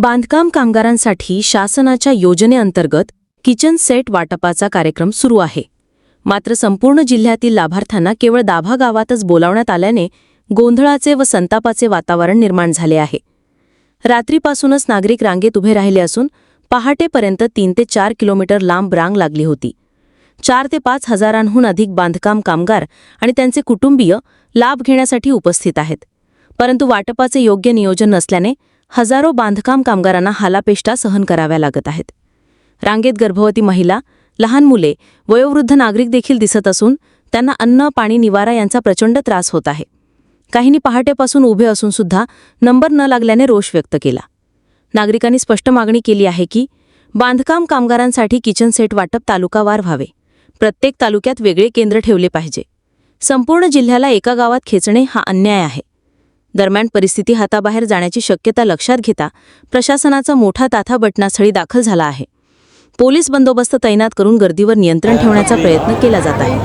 बांधकाम कामगारांसाठी शासनाच्या योजनेअंतर्गत किचन सेट वाटपाचा कार्यक्रम सुरू आहे. मात्र संपूर्ण जिल्ह्यातील लाभार्थ्यांना केवळ दाभा गावातच बोलावण्यात आल्याने गोंधळाचे व संतापाचे वातावरण निर्माण झाले आहे. रात्रीपासूनच नागरिक रांगेत उभे राहिले असून पहाटेपर्यंत तीन ते चार किलोमीटर लांब रांग लागली होती. चार ते पाच हजारांहून अधिक बांधकाम कामगार आणि त्यांचे कुटुंबीय लाभ घेण्यासाठी उपस्थित आहेत. परंतु वाटपाचे योग्य नियोजन नसल्याने हजारो बांधकाम कामगारांना हालापेष्टा सहन कराव्या लागत आहेत. रांगेत गर्भवती महिला लहान मुले वयोवृद्ध नागरिक देखील दिसत असून त्यांना अन्न पाणी निवारा यांचा प्रचंड त्रास होत आहे. काहींनी पहाटेपासून उभे असून सुद्धा नंबर न लागल्याने रोष व्यक्त केला. नागरिकांनी स्पष्ट मागणी केली आहे की बांधकाम कामगारांसाठी किचन सेट वाटप तालुकावार व्हावे. प्रत्येक तालुक्यात वेगळे केंद्र ठेवले पाहिजे. संपूर्ण जिल्ह्याला एका गावात खेचणे हा अन्याय आहे. दरम्यान परिस्थिती हाताबाहेर जाण्याची शक्यता लक्षात घेता प्रशासनाचा मोठा ताथा बटनास्थळी दाखल झाला आहे. पोलीस बंदोबस्त तैनात करून गर्दीवर नियंत्रण ठेवण्याचा प्रयत्न केला जात आहे.